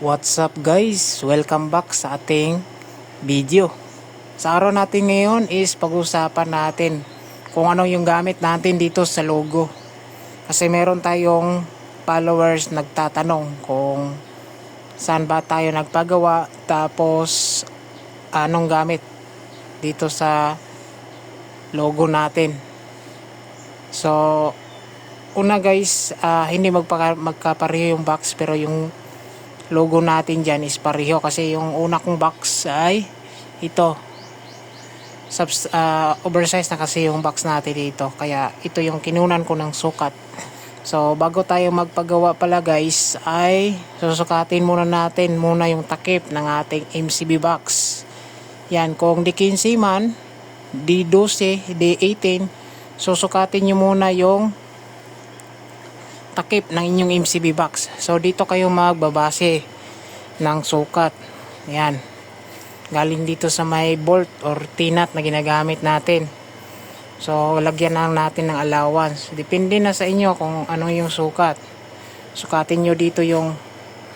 What's up guys? Welcome back sa ating video. Sa araw natin ngayon is pag-usapan natin kung ano yung gamit natin dito sa logo. Kasi meron tayong followers nagtatanong kung saan ba tayo nagpagawa tapos anong gamit dito sa logo natin. So, una guys, ah, hindi magpaka, magkapareho yung box pero yung logo natin dyan is pareho kasi yung una kong box ay ito. Subs, ah, oversize na kasi yung box natin dito. Kaya ito yung kinunan ko ng sukat. So bago tayo magpagawa pala guys ay susukatin muna natin muna yung takip ng ating MCB box. Yan kung di 15 man di 12 di 18 susukatin nyo muna yung takip ng inyong MCB box. So dito kayo magbabase ng sukat. Yan. Galing dito sa may bolt or tinat na ginagamit natin. So lagyan lang natin ng allowance. Depende na sa inyo kung ano yung sukat. Sukatin nyo dito yung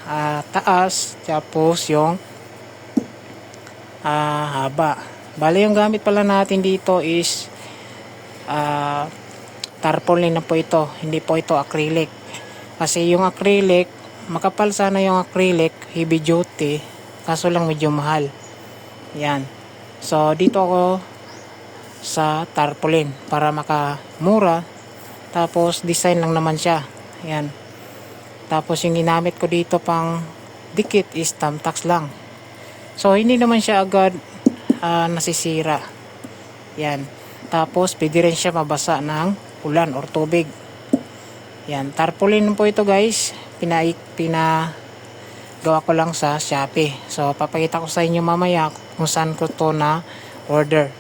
ah, taas tapos yung ah, haba. Bale yung gamit pala natin dito is ah tarpaulin na po ito. Hindi po ito acrylic. Kasi yung acrylic makapal sana yung acrylic heavy duty kaso lang medyo mahal. Yan. So dito ako sa tarpaulin para makamura. Tapos design lang naman siya. Yan. Tapos yung ginamit ko dito pang dikit is tamtax lang. So hindi naman siya agad ah, nasisira. Yan. Tapos pwede rin siya mabasa ng ulan or tubig. Yan, tarpaulin po ito guys. Pina, pina gawa ko lang sa Shopee. So, papakita ko sa inyo mamaya kung saan ko to na order.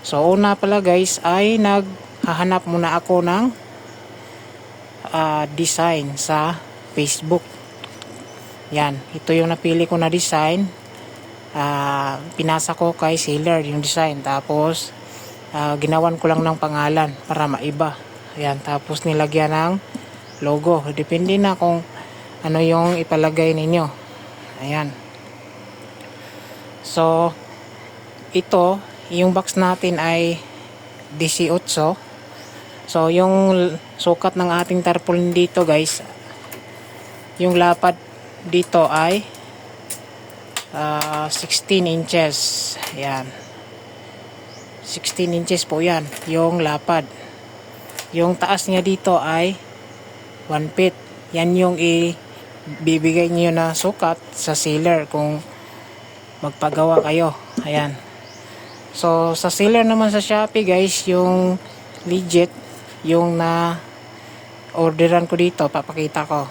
So, una pala guys ay naghahanap muna ako ng ah, design sa Facebook. Yan, ito yung napili ko na design. Ah, pinasa ko kay seller yung design. Tapos, ah, ginawan ko lang ng pangalan para maiba. Ayan, tapos nilagyan ng logo. Depende na kung ano yung ipalagay ninyo. Ayan. So, ito, yung box natin ay 18. So, yung sukat ng ating tarpaulin dito guys, yung lapad dito ay ah, 16 inches. Ayan. 16 inches po yan, yung lapad. Yung taas niya dito ay 1 feet. Yan yung ibibigay niyo na sukat sa sealer kung magpagawa kayo. Ayan. So, sa sealer naman sa Shopee guys, yung legit, yung na orderan ko dito, papakita ko.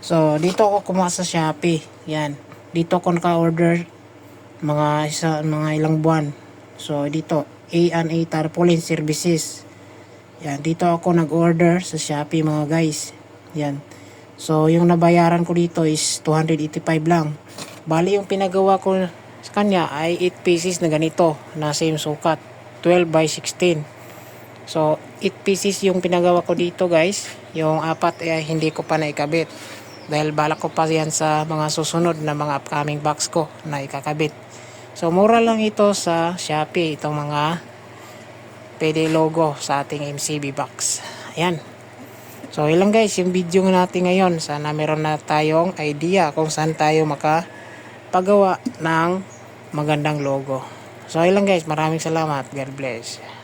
So, dito ako kumuha sa Shopee. Yan. Dito ako naka-order mga isa mga ilang buwan. So dito A&A Tarpaulin Services. Yan, dito ako nag-order sa Shopee mga guys. Yan. So yung nabayaran ko dito is 285 lang. Bali yung pinagawa ko sa kanya ay 8 pieces na ganito na same sukat. 12 by 16. So 8 pieces yung pinagawa ko dito guys. Yung apat ay hindi ko pa naikabit. Dahil balak ko pa yan sa mga susunod na mga upcoming box ko na ikakabit. So, mura lang ito sa Shopee, itong mga pwede logo sa ating MCB box. Ayan. So, ilang guys, yung video natin ngayon. Sana meron na tayong idea kung saan tayo makapagawa ng magandang logo. So, ilang guys, maraming salamat. God bless.